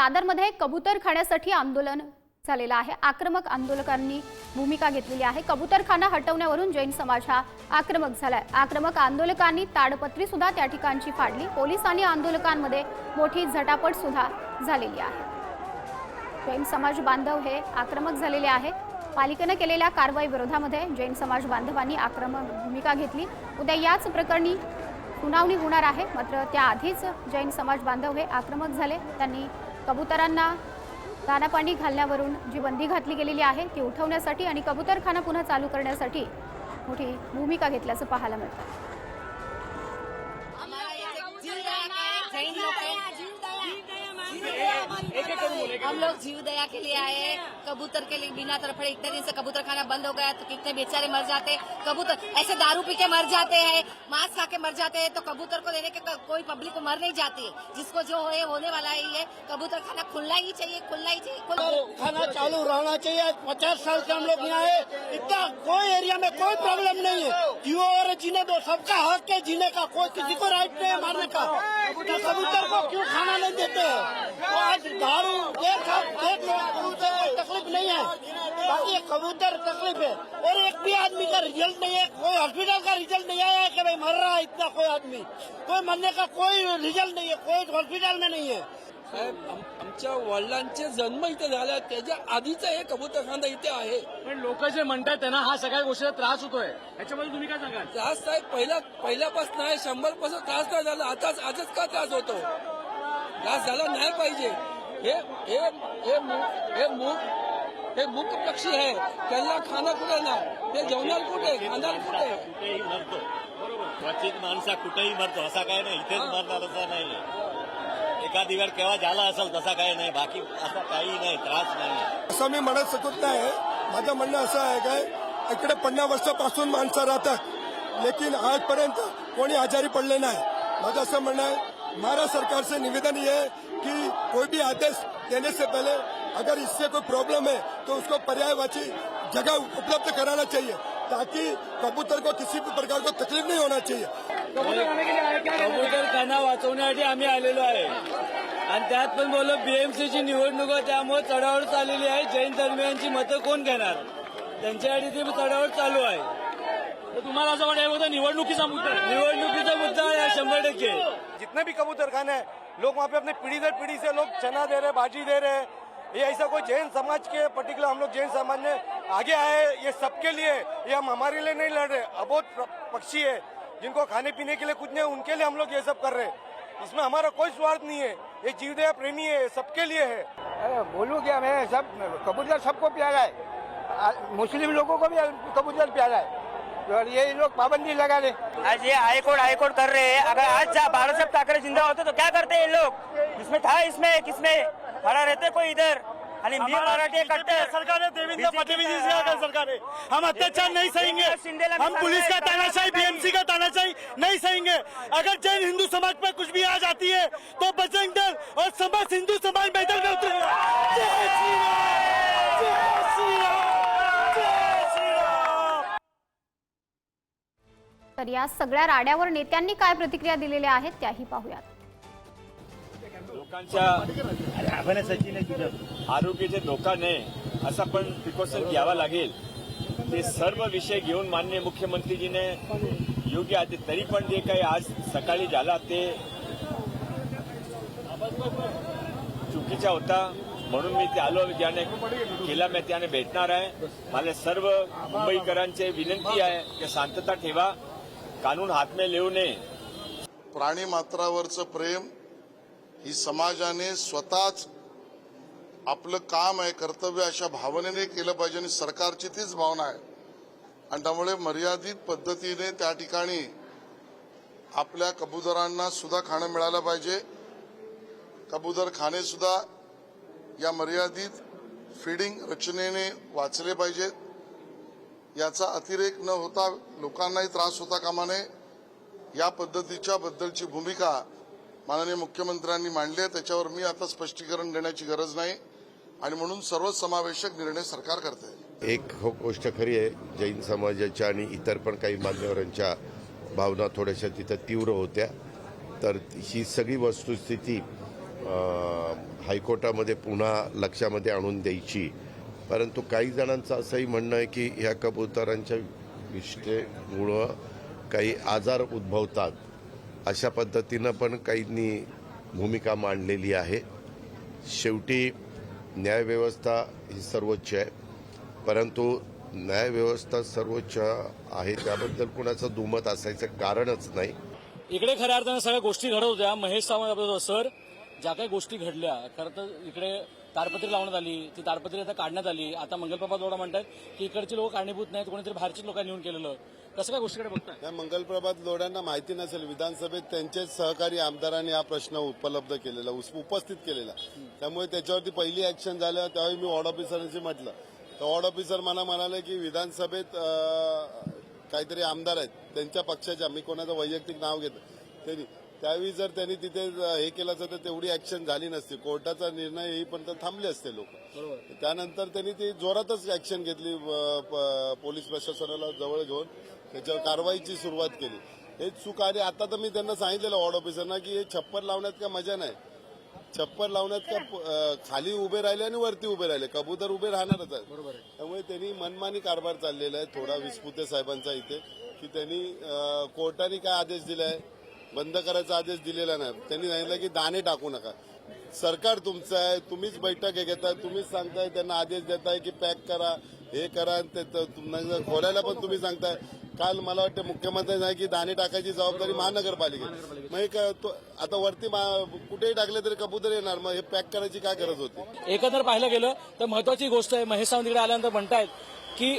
दादरमध्ये कबूतर खाण्यासाठी आंदोलन झालेलं आहे. आक्रमक आंदोलकांनी भूमिका घेतलेली आहे. कबूतरखाना हटवण्यावरून जैन समाज हा आक्रमक झालाय. आक्रमक आंदोलकांनी ताडपत्री सुद्धा त्या ठिकाणची फाडली. पोलीस आणि आंदोलकांमध्ये मोठी झटापट सुद्धा झालेली आहे. जैन समाज बांधव हे आक्रमक झालेले आहे. पालिकेनं केलेल्या कारवाई विरोधामध्ये जैन समाज बांधवांनी आक्रमक भूमिका घेतली. उद्या याच प्रकरणी सुनावणी होणार आहे. मात्र त्याआधीच जैन समाज बांधव हे आक्रमक झाले. त्यांनी कबुतरांना दानापाणी घालण्यावरून जी बंदी घातली गेलेली आहे ती उठवण्यासाठी आणि कबुतरखाना पुन्हा चालू करण्यासाठी मोठी भूमिका घेतल्याचं पाहायला मिळतं. हम लोग जीव दया के लिए आए कबूतर के लिए बिना तरफड़े इतने दिन से कबूतर खाना बंद हो गया तो कितने बेचारे मर जाते कबूतर, ऐसे दारू पी के मर जाते हैं, मांस खा के मर जाते हैं तो कबूतर को देने के कोई पब्लिक को मर नहीं जाती जिसको जो है, होने वाला है ये कबूतर खाना खुलना ही चाहिए, खुलना ही चाहिए खाना चालू रहना चाहिए। पचास साल से हम लोग यहाँ आए, इतना कोई एरिया में कोई प्रॉब्लम नहीं है। जियो और जीने दो, सबका हक है जीने का, कोई किसी को राइट नहीं है मारने का। तो कबूतर को क्यों खाना नहीं देते हैं? तो आज दारू लो, कबूतर को तकलीफ़ नहीं है। बाकी कबूतर तकलीफ़ है। और एक भी आदमी का रिज़ल्ट नहीं है, कोई हॉस्पिटल का रिज़ल्ट नहीं आया है कि भाई मर रहा है इतना कोई आदमी। कोई मरने का कोई रिज़ल्ट नहीं है, कोई हॉस्पिटल में नहीं है। साहेब आम- आमच्या वडिलांचे जन्म इथे झाला त्याच्या आधीचा हे कबूतरखाना इथे आहे. पण लोक जे म्हणतात त्यांना हा सगळ्या गोष्टीचा त्रास होतोय. याच्यामध्ये तुम्ही काय सांगाल? त्रास साहेब पहिला पहिल्यापासून आहे. शंभरपासून त्रास नाही झाला. आताच आजच का त्रास होतो? त्रास झाला नाही पाहिजे. हे हे हे हे हे पक्षी आहे. त्यांना खाणं कुठे ना ते जेवणार कुठे? खाणार कुठे? कुठेही मरतो. क्वचित माणसा कुठेही मरतो. असा काय नाही. इथेच मरणार असा नाही. एखादी वेळ केव्हा झाला असेल तसा काही नाही बाकी असा काही नाही त्रास नाही. असं मी म्हणत शकत नाही माझं म्हणणं असं आहे काय इकडे पन्नास वर्षापासून माणसं राहतात. लेकिन आजपर्यंत कोणी आजारी पडले नाही. माझं असं म्हणणं आहे महाराष्ट्र सरकार से निवेदन ये है कि कोई भी आदेश देने से पहले अगर इससे कोई प्रॉब्लम है तो उसको पर्यायवाची जगह उपलब्ध कराना चाहिए. ताकि कबूतर को किसी भी प्रकार को तकलीफ नहीं होना चाहिए। कबूतर खाने वाचवण्यासाठी आम्ही आलेलो आहे. आणि त्यात पण बोललो बीएमसीची निवडणूक आहे त्यामुळे चढावड चाललेली आहे. जैन धर्मियांची मतं कोण घेणार? त्यांच्यासाठी ती चढावड चालू आहे. तर तुम्हाला असं वाटतं होतं निवडणुकीचा मुद्दा. निवडणुकीचा मुद्दा आहे हा शंभर टक्के. जितने भी कबूतर खाने हैं लोग वहाँ पे अपने पीढ़ी दर पीढ़ी से लोग चना दे रहे बाजी दे रहे ये ऐसा कोई जैन समाज के पर्टिकुलर हम लोग जैन समाज ने आगे आए ये सबके लिए ये हम हमारे लिए नहीं लड़ रहे अबोध पक्षी है जिनको खाने पीने के लिए कुछ नहीं उनके लिए हम लोग ये सब कर रहे हैं। इसमें हमारा कोई स्वार्थ नहीं है ये जीवदया प्रेमी है सबके लिए है। बोलूँ क्या मैं? सब कबूतर सबको प्यारा है। मुस्लिम लोगों को भी कबूतर प्यारा है। और ये लोग पाबंदी लगा रहे आज ये हाईकोर्ट हाईकोर्ट कर रहे हैं। अगर आज बारह साहब ठाकरे ज़िंदा होते तो क्या करते हैं ये लोग? इसमें था इसमें किसमें? खड़ा रहते कोई इधर? सरकार है देवेंद्र फडणवीस सरकार है। हम अत्याचार नहीं सहेंगे। हम पुलिस का तानाशाही बीएमसी का तानाशाही नहीं सहेंगे। अगर जैन हिंदू समाज पर कुछ भी आ जाती है तो बजरंग दल और समस्त हिंदू समाज मैदान में तर या सगळ्या राड्यावर नेत्यांनी काय प्रतिक्रिया दिलेल्या आहेत त्याही पाहूयात. लोकांच्या आरोग्याचे धोका नाही असा पण प्रिकॉशन घ्यावा लागेल. ते सर्व विषय घेऊन माननीय मुख्यमंत्रीजीने योग्य आहे तरी पण जे काही आज सकाळी झाला ते चुकीचा होता. म्हणून मी ते आलो ज्याने केला मी त्याने भेटणार आहे. मला सर्व मुंबईकरांचे विनंती आहे की शांतता ठेवा. कानून हातमे लिहू नये. प्राणी मात्रावरचं प्रेम ही समाजाने स्वतःच आपलं काम आहे कर्तव्य अशा भावनेने केलं पाहिजे आणि सरकारची तीच भावना आहे. आणि त्यामुळे मर्यादित पद्धतीने त्या ठिकाणी आपल्या कबुतरांना सुद्धा खाणं मिळालं पाहिजे. कबूतर खाणे सुद्धा या मर्यादित फिडिंग रचनेने वाचले पाहिजेत याचा अतिरेक न होता लोकांनाही त्रास होता कामा नये या पद्धतीच्या बद्दलची भूमिका माननीय मुख्यमंत्र्यांनी मांडले आहे त्याच्यावर मी आता स्पष्टीकरण देण्याची गरज नाही. आणि म्हणून सर्वसमावेशक निर्णय सरकार करते. एक हो गोष्ट खरी आहे जैन समाजाच्या आणि इतर पण काही मान्यवरांच्या भावना थोड्याशा तिथं तीव्र होत्या. तर ही सगळी वस्तुस्थिती हायकोर्टामध्ये पुन्हा लक्षामध्ये आणून द्यायची. परंतु काही जणांचं असंही म्हणणं आहे की ह्या कबुतरांच्या विष्ठेमुळं काही आजार उद्भवतात. अशा पद्धतीनं पण काहींनी भूमिका मांडलेली आहे. शेवटी न्यायव्यवस्था ही सर्वोच्च आहे. परंतु न्यायव्यवस्था सर्वोच्च आहे त्याबद्दल कुणाचं दुमत असायचं कारणच नाही. इकडे खऱ्या अर्थानं सगळ्या गोष्टी घडत होत्या महेश सावंत सर ज्या काही गोष्टी घडल्या खरं तर इकडे ताडपत्री लावण्यात आली ती ताडपत्री आता काढण्यात आली. आता मंगलप्रभा दोडा म्हणतात की इकडची लोक कारणीभूत नाहीत कोणीतरी बाहेरच्या लोकांनी येऊन केलेलं. कसं काय गोष्टीकडे बघतात या मंगलप्रभात लोड्यांना माहिती नसेल विधानसभेत त्यांचेच सहकारी आमदारांनी हा प्रश्न उपलब्ध केलेला उस- उपस्थित केलेला. त्यामुळे त्याच्यावरती पहिली ऍक्शन झालं त्यावेळी मी वॉर्ड ऑफिसरांशी म्हटलं. तर वॉर्ड ऑफिसर मला म्हणाले की विधानसभेत काहीतरी आमदार आहेत त्यांच्या पक्षाच्या मी कोणाचं वैयक्तिक नाव घेतो त्यांनी त्यावेळी जर त्यांनी तिथे हे केलं असतं तर तेवढी ऍक्शन झाली नसती. कोर्टाचा निर्णय येईपर्यंत थांबले असते लोक. त्यानंतर त्यांनी ती जोरातच ऍक्शन घेतली पोलीस प्रशासनाला जवळ घेऊन. त्याच्यावर कारवाईची सुरुवात केली. हेच चूक आणि आता तर मी त्यांना सांगितलेलं वॉर्ड ऑफिसरना की हे छप्पर लावण्यात का मजा नाही. छप्पर लावण्यात का खाली उभे राहिले आणि वरती उभे राहिले. कबूतर उभे राहणारच आहे. बरोबर त्यामुळे त्यांनी मनमानी कारभार चाललेला आहे. थोडा विस्पुते साहेबांचा इथे. की त्यांनी कोर्टाने काय आदेश दिलाय? बंद करायचा आदेश दिलेला नाही. त्यांनी सांगितलं की दाणे टाकू नका. सरकार तुमचं आहे तुम्हीच बैठक हे घेताय तुम्हीच सांगताय त्यांना आदेश देताय की पॅक करा हे करा आणि ते खोलायला पण तुम्ही सांगताय. काल मला वाटतं मुख्यमंत्री नाही की दाणे टाकायची जबाबदारी महानगरपालिकेची. मग काय तो- आता वरती मा- कुठेही टाकले तरी कबूतर येणार. मग हे पॅक करायची काय गरज होती? एकंदर पाहायला गेलं तर महत्वाची गोष्ट आहे महेश सावंत तिकडे आल्यानंतर म्हणतायत की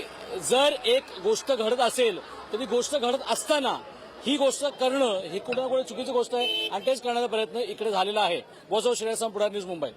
जर एक गोष्ट घडत असेल तर ती गोष्ट घडत असताना ही गोष्ट करणं ही कुठे ना कुठे चुकीची गोष्ट आहे आणि तेच करण्याचा प्रयत्न इकडे झालेला आहे. वसव श्रेयसम पुढे न्यूज मुंबई.